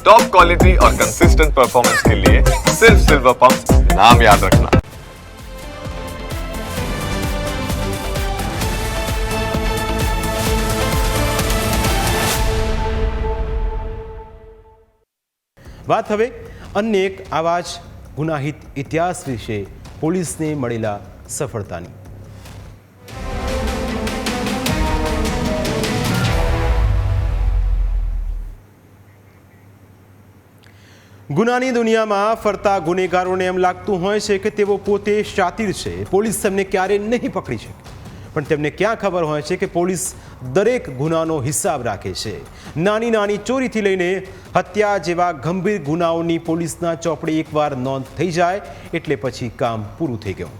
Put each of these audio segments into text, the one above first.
Top quality और consistent performance के लिए सिर्फ सिल्वर पंप नाम याद रखना વાત હવે અન્ય એક આવા જ ગુનાહિત ઇતિહાસ વિશે પોલીસને મળેલા સફળતાની ગુનાની દુનિયામાં ફરતા ગુનેગારોને એમ લાગતું હોય છે કે તેઓ પોતે શાતિર છે. પોલીસ તેમને ક્યારેય નહીં પકડી શકે. પણ તેમને ક્યાં ખબર હોય છે કે પોલીસ દરેક ગુનાનો હિસાબ રાખે છે. નાની નાની ચોરીથી લઈને હત્યા જેવા ગંભીર ગુનાઓની પોલીસના ચોપડે એકવાર નોંધ થઈ જાય એટલે પછી કામ પૂરું થઈ ગયું.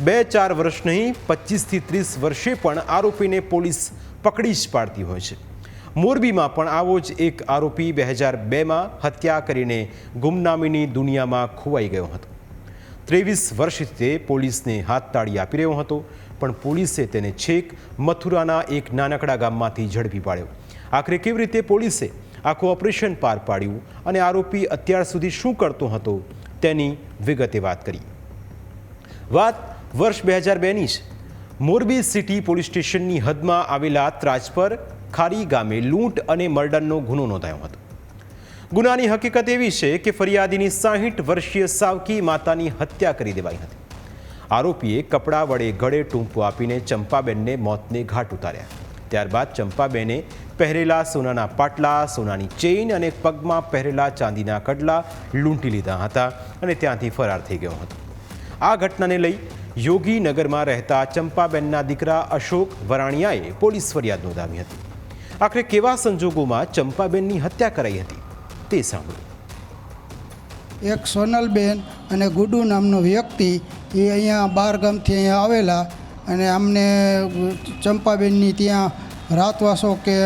બે ચાર વર્ષ નહીં પચીસથી ત્રીસ વર્ષે પણ આરોપીને પોલીસ પકડી જ પાડતી હોય છે. મોરબીમાં પણ આવો જ એક આરોપી બે હજાર બેમાં હત્યા કરીને ગુમનામીની દુનિયામાં ખોવાઈ ગયો હતો. ત્રેવીસ વર્ષથી તે પોલીસને હાથ તાળી આપી રહ્યો હતો, પણ પોલીસે તેને છેક મથુરાના એક નાનકડા ગામમાંથી ઝડપી પાડ્યો. આખરે કેવી રીતે પોલીસે આખું ઓપરેશન પાર પાડ્યું અને આરોપી અત્યાર સુધી શું કરતો હતો તેની વિગતે વાત કરી. વાત વર્ષ બે હજાર બેની છે મોરબી સિટી પોલીસ સ્ટેશનની હદમાં આવેલા ત્રાજપર ખારી ગામે લૂંટ અને મર્ડરનો ગુનો નોંધાયો હતો. ગુનાની હકીકત એવી છે કે ફરિયાદીની સાહીઠ વર્ષીય સાવકી માતાની હત્યા કરી દેવાઈ હતી. આરોપીએ કપડાં વડે ગળે ટૂંપો આપીને ચંપાબેનને મોતને ઘાટ ઉતાર્યા. ત્યારબાદ ચંપાબેને પહેરેલા સોનાના પાટલા, સોનાની ચેઇન અને પગમાં પહેરેલા ચાંદીના કડલા લૂંટી લીધા હતા અને ત્યાંથી ફરાર થઈ ગયો હતો. આ ઘટનાને લઈ યોગીનગરમાં રહેતા ચંપાબેનના દીકરા અશોક વરાણિયાએ પોલીસ ફરિયાદ નોંધાવી હતી. આખરે કેવા સંજોગોમાં ચંપાબેનની હત્યા કરાઈ હતી તે સાંભળો. એક સોનલબેન અને ગુડુ નામનો વ્યક્તિ એ અહીંયા બાર ગામથી અહીંયા આવેલા અને અમને ચંપાબેનની ત્યાં રાતવાસો કે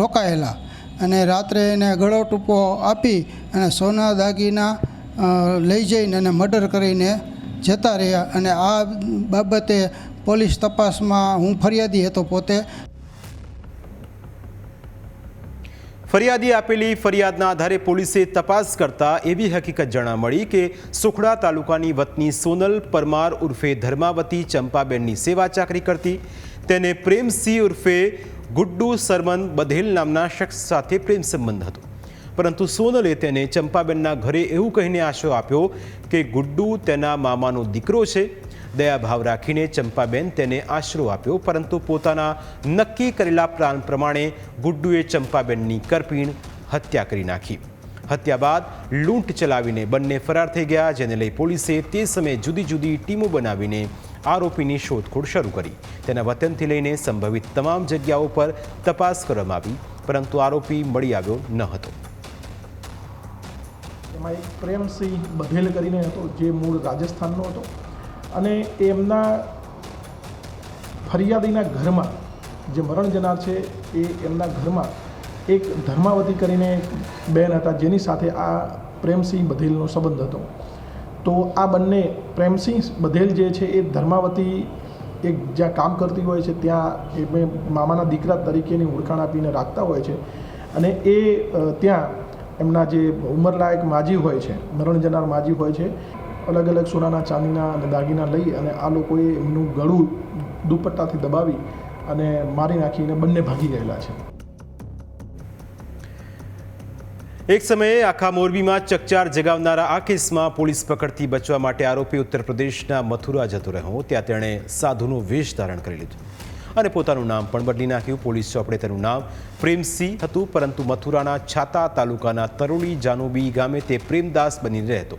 રોકાયેલા. અને રાત્રે એને ગળો ટૂંપો આપી અને સોના દાગીના લઈ જઈને અને મર્ડર કરીને જતા રહ્યા. અને આ બાબતે પોલીસ તપાસમાં હું ફરિયાદી હતો પોતે. ફરિયાદી આપેલી ફરિયાદના આધારે પોલીસે તપાસ કરતા એવી હકીકત જાણવા મળી કે સુખડા તાલુકાની વતની સોનલ પરમાર ઉર્ફે ધર્માવતી ચંપાબેનની સેવા ચાકરી કરતી, તેને પ્રેમસિંહ ઉર્ફે ગુડ્ડુ સરમન બધેલ નામના શખ્સ સાથે પ્રેમ સંબંધ હતો. પરંતુ સોનલે તેને ચંપાબેનના ઘરે એવું કહીને આશરો આપ્યો કે ગુડ્ડુ તેના મામાનો દીકરો છે દયાભાવ રાખીને ચંપાબેન તેને આશરો આપ્યો, પરંતુ પોતાના નક્કી કરેલા પ્લાન પ્રમાણે ગુડ્ડુએ ચંપાબેનની કરપીણ હત્યા કરી નાખી. હત્યા બાદ લૂંટ ચલાવીને બંને ફરાર થઈ ગયા, જેને લઈ પોલીસે તે સમયે જુદી જુદી ટીમો બનાવીને આરોપીની શોધખોળ શરૂ કરી. તેના વતનથી લઈને સંભવિત તમામ જગ્યાઓ પર તપાસ કરવામાં આવી, પરંતુ આરોપી મળી આવ્યો ન હતો. એમાં એક પ્રેમસિંહ બધેલ કરીને હતો, જે મૂળ રાજસ્થાનનો હતો. અને એમના ફરિયાદીના ઘરમાં જે મરણ જનાર છે, એ એમના ઘરમાં એક ધર્માવતી કરીને બેન હતા, જેની સાથે આ પ્રેમસિંહ બધેલનો સંબંધ હતો. તો આ બંને પ્રેમસિંહ બધેલ જે છે, એ ધર્માવતી એક જ્યાં કામ કરતી હોય છે, ત્યાં એ મામાના દીકરા તરીકેની ઓળખાણ આપીને રાખતા હોય છે. અને એ ત્યાં એમના જે ઉંમરલાયક માજી હોય છે, મરણ જનાર માજી હોય છે અલગ અલગ સોનાના ચાંદીના અને દાગીના લઈ અને આ લોકોએ એમનું ગળું દુપટ્ટાથી દબાવી અને મારી નાખીને બંને ભાગી ગયેલા છે. એક સમયે આખા મોરબીમાં ચકચાર જગાવનારા આ કેસમાં પોલીસ પકડથી બચવા માટે આરોપી ઉત્તર પ્રદેશના મથુરા જતો રહ્યો ત્યાં તેણે સાધુનું વેશ ધારણ કરી લીધું અને પોતાનું નામ પણ બદલી નાખ્યું. પોલીસ ચોપડે તેનું નામ પ્રેમસિંહ હતું, પરંતુ મથુરાના છાતા તાલુકાના તરોડી જાનુબી ગામે તે પ્રેમદાસ બનીને રહેતો.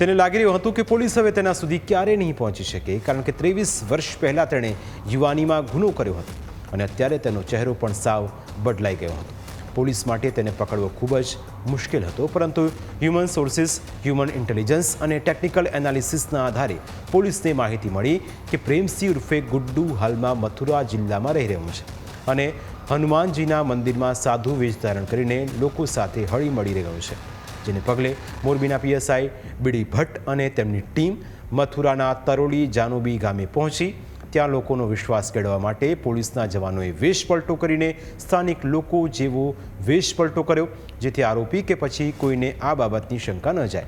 તેને લાગી રહ્યું હતું કે પોલીસ હવે તેના સુધી ક્યારે નહીં પહોંચી શકે, કારણ કે ત્રેવીસ વર્ષ પહેલાં તેણે યુવાનીમાં ગુનો કર્યો હતો અને અત્યારે તેનો ચહેરો પણ સાવ બદલાઈ ગયો હતો. પોલીસ માટે તેને પકડવો ખૂબ જ મુશ્કેલ હતો, પરંતુ હ્યુમન સોર્સિસ, હ્યુમન ઇન્ટેલિજન્સ અને ટેકનિકલ એનાલિસિસના આધારે પોલીસને માહિતી મળી કે પ્રેમસિંહ ઉર્ફે ગુડ્ડુ હાલમાં મથુરા જિલ્લામાં રહી રહ્યો છે અને હનુમાનજીના મંદિરમાં સાધુ વેશ ધારણ કરીને લોકો સાથે હળી મળી રહ્યો છે. જેને પગલે મોરબીના પીએસઆઈ બીડી ભટ્ટ અને તેમની ટીમ મથુરાના તરોલી જાનુબી ગામે પહોંચી. ત્યાં લોકોનો વિશ્વાસ કેળવવા માટે પોલીસના જવાનોએ વેશપલટો કરીને સ્થાનિક લોકો જેવો વેશપલટો કર્યો, જેથી આરોપી કે પછી કોઈને આ બાબતની શંકા ન જાય.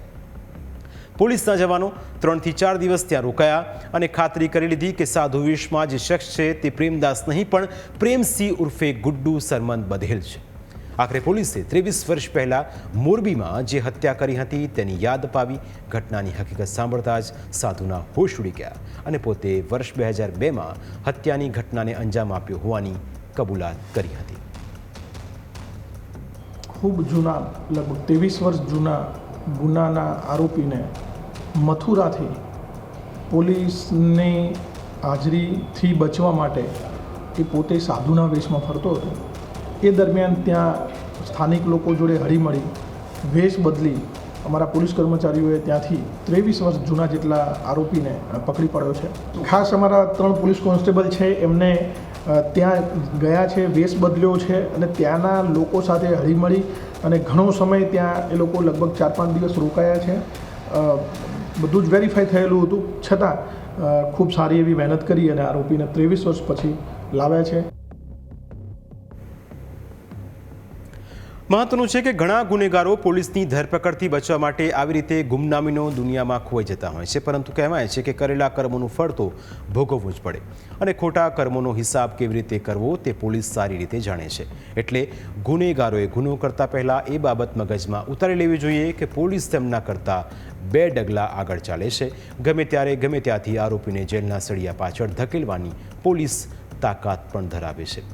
પોલીસના જવાનો ત્રણથી ચાર દિવસ ત્યાં રોકાયા અને ખાતરી કરી લીધી કે સાધુ વિશમાં જે શખ્સ છે તે પ્રેમદાસ નહીં, પણ પ્રેમસિંહ ઉર્ફે ગુડ્ડુ સરમન બધેલ છે. આખરે પોલીસે ત્રેવીસ વર્ષ પહેલાં મોરબીમાં જે હત્યા કરી હતી તેની યાદ અપાવી. ઘટનાની હકીકત સાંભળતા જ સાધુના હોશ ઉડી ગયા અને પોતે વર્ષ બે હજાર બેમાં હત્યાની ઘટનાને અંજામ આપ્યો હોવાની કબૂલાત કરી હતી. ખૂબ જૂના, લગભગ ત્રેવીસ વર્ષ જૂના ગુનાના આરોપીને મથુરાથી પોલીસની હાજરીથી બચવા માટે એ પોતે સાધુના વેશમાં ફરતો હતો. એ દરમિયાન ત્યાં સ્થાનિક લોકો જોડે હળીમળી, વેશ બદલી અમારા પોલીસ કર્મચારીઓએ ત્યાંથી ત્રેવીસ વર્ષ જૂના જેટલા આરોપીને પકડી પાડ્યો છે. ખાસ અમારા ત્રણ પોલીસ કોન્સ્ટેબલ છે, એમને ત્યાં ગયા છે, વેશ બદલ્યો છે અને ત્યાંના લોકો સાથે હળીમળી અને ઘણો સમય ત્યાં એ લોકો લગભગ ચાર પાંચ દિવસ રોકાયા છે. બધું જ વેરીફાઈ થયેલું હતું. છતાં ખૂબ સારી એવી મહેનત કરી અને આરોપીને ત્રેવીસ વર્ષ પછી લાવ્યા છે. મહત્વનું છે કે ઘણા ગુનેગારો પોલીસની ધરપકડથી બચવા માટે આવી રીતે ગુમનામીનો દુનિયામાં ખોવાઈ જતા હોય છે. પરંતુ કહેવાય છે કે કરેલા કર્મોનું ફળ તો ભોગવવું જ પડે. અને ખોટા કર્મોનો હિસાબ કેવી રીતે કરવો તે પોલીસ સારી રીતે જાણે છે. એટલે ગુનેગારોએ ગુનો કરતા પહેલાં એ બાબત મગજમાં ઉતારી લેવી જોઈએ કે પોલીસ તેમના કરતાં બે ડગલા આગળ ચાલે છે. ગમે ત્યારે ગમે ત્યાંથી આરોપીને જેલના સળિયા પાછળ ધકેલવાની પોલીસ તાકાત પણ ધરાવે છે.